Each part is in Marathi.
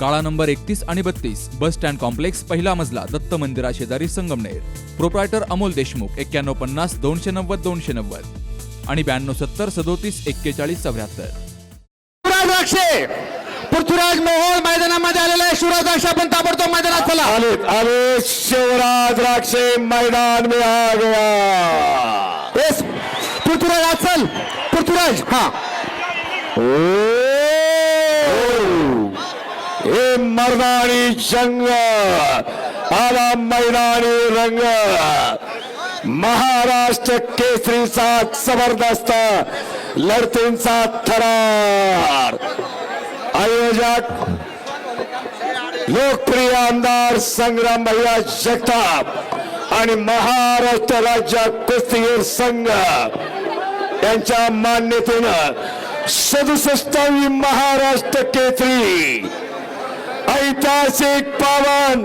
काळा नंबर एकतीस आणि बत्तीस बस स्टँड कॉम्प्लेक्स पहिला मजला दत्त मंदिरा शेजारी संगमनेर. प्रोप्रायटर अमोल देशमुख एक्क्याण्णव पन्नास दोनशे नव्वद दोनशे नव्वद. आणि ब्याण्णव सत्तर सदोतीस एक्केचाळीस चौऱ्याहत्तर. द्राक्षे! पृथ्वीराज मोहोळ मैदानामध्ये आलेला आहे. शिवराज द्राक्षे आपण ताबडतोब मैदानात चला. आले आले शिवराज राक्षे मैदान में आ गया. येस पृथ्वीराज आज चल. पृथ्वीराज हा. हे मर्दानी जंग आला मैदानी रंग। महाराष्ट्र केसरीचा जबरदस्त लढतींचा थरार। आयोजक लोकप्रिय आमदार संग्राम भैया जगताप आणि महाराष्ट्र राज्य कुस्तीगीर संघ यांच्या मान्यतेनं सदुसष्टावी महाराष्ट्र केसरी ऐतिहासिक पावन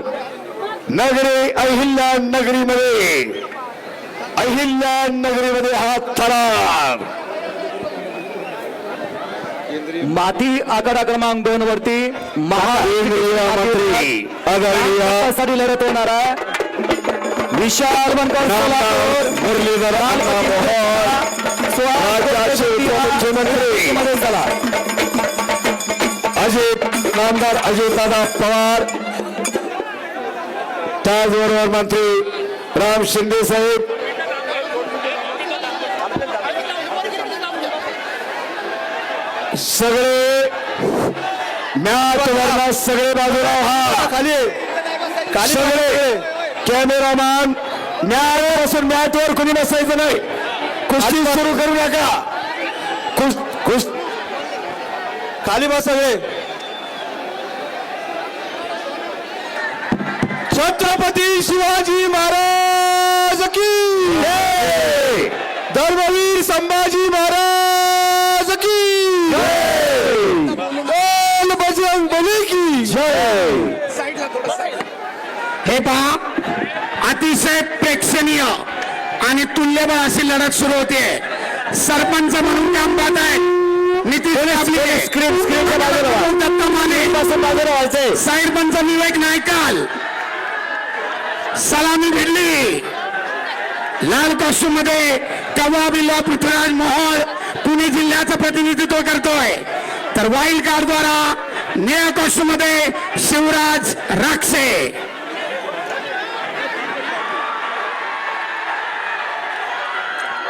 नगरी अहिल्या नगरीमध्ये. अहिल्या नगरीमध्ये हा थरार. माती आकडा क्रमांक दोन वरती केंद्रीय मंत्री आदरणीयसाठी लढत होणार आहे. विशाल बनकर मुरलीधर अजित नामदार अजितदादा पवार. त्याचबरोबर मंत्री राम शिंदे साहेब. सगळे वरनं सगळे बाजूला हा खाली. सगळे कॅमेरामॅन मॅट बसून मॅटवर कोणी बसायचं नाही. कुस्ती सुरू करू नका. कुस कुस खाली बस छत्रपती शिवाजी महाराज की! धर्मवीर संभाजी महाराज की! बोल बजरंग बली की हे पहा अतिशय प्रेक्षणीय आणि तुल्यबळ अशी लढत सुरू होते सरपंच म्हणून काम पाहत आहेत नितीश व्हा. दत्त माने साईरपंच विवेक नायकाल सलामी भिडली लाल कॉस्ट्यूममध्ये कवा बिल्ला पृथ्वीराज मोहोळ पुणे जिल्ह्याचं प्रतिनिधित्व करतोय. तर वाईल्ड कार्ड द्वारा निळ्या कॉस्ट्यूममध्ये शिवराज राक्षे.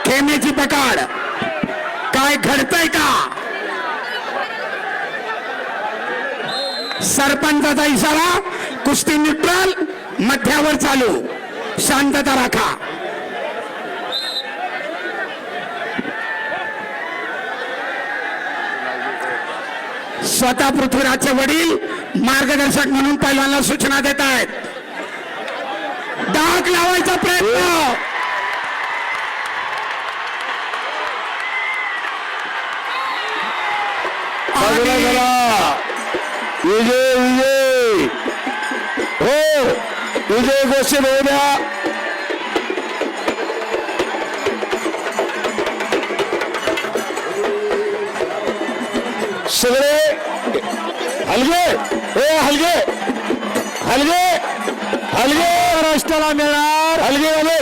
खेमेची पकड. काय घडतंय का? सरपंचाचा इशारा कुस्ती न्यूट्रल मध्यावर चालू. शांतता राखा. स्वतः पृथ्वीराजचे वडील मार्गदर्शक म्हणून पहिल्यांदा सूचना देत आहेत डाक लावायचा प्रयत्न. विजय विजय. हो. विजय गोष्टी होऊ द्या. सगळे हलगे ए हलगे हलगे हलगे. महाराष्ट्राला मिळणार हलगे वाले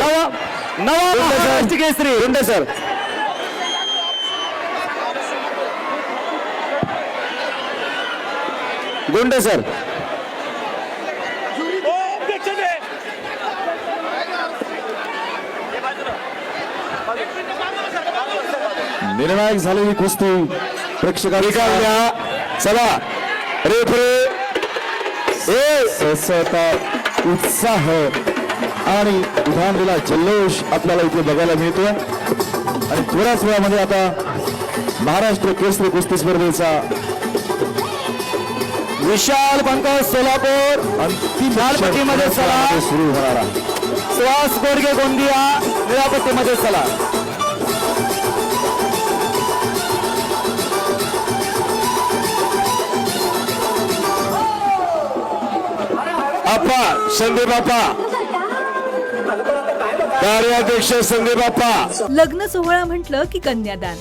नवा महाराष्ट्र केसरी. गुंडे सर. गुंडे सर. निर्णायक झालेली कुस्ती. प्रेक्षकांनी चला. रेफरे उत्साह आणि उधाणलेला जल्लोष आपल्याला इथे बघायला मिळतो आणि थोड्याच वेळामध्ये आता महाराष्ट्र केसरी कुस्ती स्पर्धेचा विशाल पंकज सोलापूर. अंतिम लालपट्टीमध्ये चला. सुरू होणार आहे. सुहास गोडगे गोंदिया. निळापट्टीमध्ये चला. बाप्पा संदीप बाप्पा. कार्याध्यक्ष संदीप बाप्पा. लग्न सोहळा म्हटलं की कन्यादान.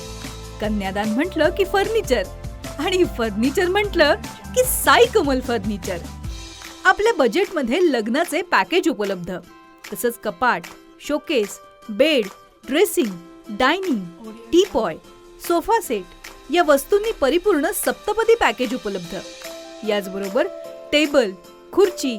कन्यादान म्हटलं की फर्निचर. आणि फर्निचर म्हटलं की साई कमल फर्निचर. आपल्या बजेटमध्ये लग्नाचे पॅकेज उपलब्ध. तसंच कपाट showcase bed dressing dining teapoy sofa set या वस्तूंनी परिपूर्ण सप्तपदी पॅकेज उपलब्ध. याचबरोबर टेबल खुर्ची